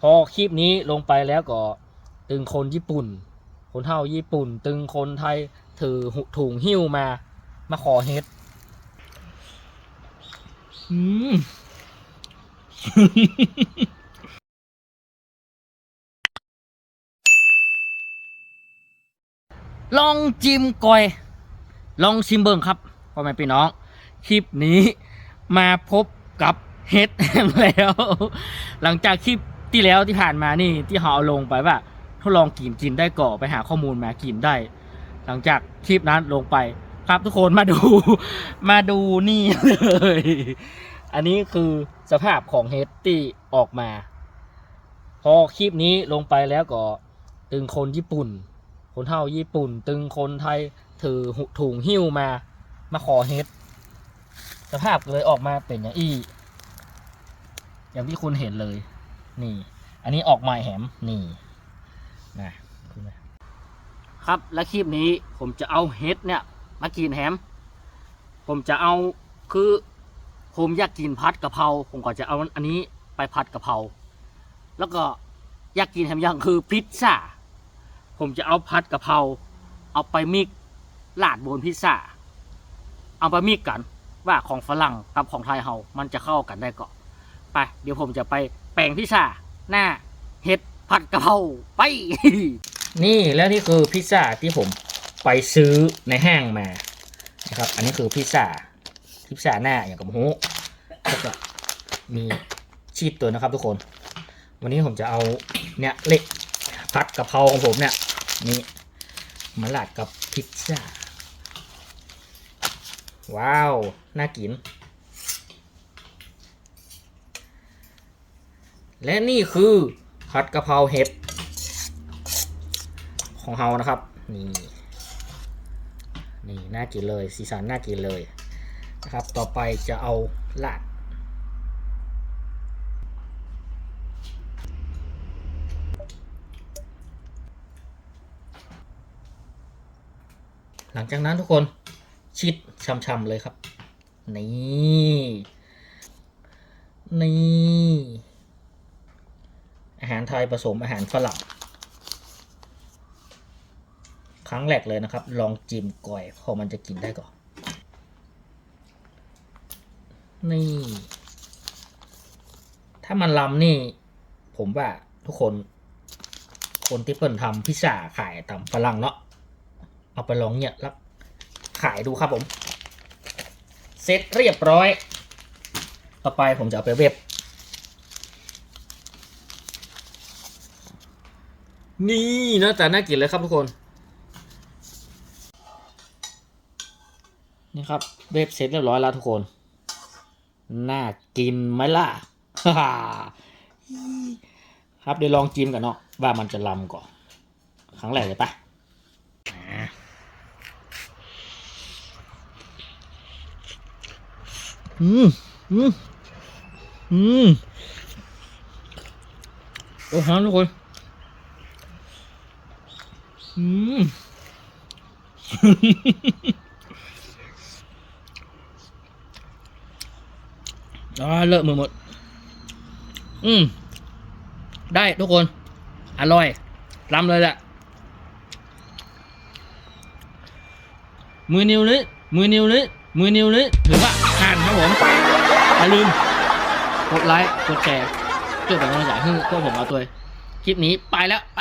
พอคลิปนี้ลงไปแล้วก็ตึงคนญี่ปุ่น คนเท่าญี่ปุ่น ตึงคนไทยถือหุถุงหิ้วมา มาขอเฮ็ดอืมลองจิมก่อย ลองชิมเบิ่งครับพ่อแม่พี่น้อง คลิปนี้มาพบกับเฮ็ดแล้ว หลังจากคลิป ที่แล้วที่ผ่านมานี่ที่เขาเอาลงไปว่าทดลองกินกินได้ก่อไปหาข้อมูลมากินได้ หลังจากคลิปนั้นลงไปครับทุกคนมาดูมาดูนี่เลย อันนี้คือสภาพของเฮดที่ออกมา พอคลิปนี้ลงไปแล้วก็ตึงคนญี่ปุ่น คนเท่าญี่ปุ่น ตึงคนไทยถือถุงหิ้วมา มาขอเฮดสภาพเลยออกมาเป็นอย่างอี้ อย่างที่คุณเห็นเลย นี่ อันนี้ออกมาแหมนี่นะครับและคลิปนี้ผมจะเอาเฮ็ดเนี่ยมากินแฮม ผมจะเอาคือผมอยากกินพัดกะเพราผมก็จะเอาอันนี้ไปพัดกะเพราแล้วก็อยากกินแฮมอย่างคือพิซซ่าผมจะเอาพัดกะเพราเอาไปมิกลาดบนพิซซ่าเอาไปมิกกันว่าของฝรั่งกับของไทยเฮามันจะเข้ากันได้ก่อนไป เดี๋ยวผมจะไป แปลงพิซซ่าหน้าเห็ดผัดกะเพราไป นี่แล้วนี่คือพิซซ่าที่ผมไปซื้อในห้างมานะครับ อันนี้คือพิซซ่าพิซซ่าหน้าอย่างกับหูแล้วก็มีชีสตัวนะครับทุกคน วันนี้ผมจะเอาเนี่ยเล็กผัดกะเพราของผมเนี่ยนี่มาลาดกับพิซซ่า ว้าว น่ากิน และนี่คือผัดกะเพราเห็ดของเฮานะครับ นี่นี่น่ากินเลยสีสันน่ากินเลยนะครับ ต่อไปจะเอาลาดหลังจากนั้นทุกคนชิดช่ำๆเลยครับ นี่ นี่ อาหารไทยผสมอาหารฝรั่ง ครั้งแรกเลยนะครับ ลองจิ้มก่อยพอมันจะกินได้ก่อน นี่ ถ้ามันลำนี่ ผมว่าทุกคน คนที่เปิ่นทำพิซซ่าขายตามฝรั่งเนาะ เอาไปลองเนี่ยแล้วขายดูครับผม เสร็จเรียบร้อย ต่อไปผมจะเอาไปเว็บ นี่นะแต่น่ากินเลยครับทุกคน นี่ครับเว็บเสร็จเรียบร้อยแล้วทุกคน น่ากินไหมล่ะครับเดี๋ยวลองจิ้มกันเนาะว่ามันจะลำก่อนครั้งแรกเลยปะอ่าอืมอืมอืมโอ้โหทุกคน อืมอ่าเลอะมือหมด อืม ได้ทุกคน อร่อยล้ำเลยแหละ มือนิ้วนี้ มือนิ้วนี้ มือนิ้วนี้ ถือว่าผ่านครับผม อย่าลืม กดไลค์ กดแชร์ช่วยเป็นกำลังใจให้พวกผมเอาตัว คลิปนี้ไปแล้ว ไป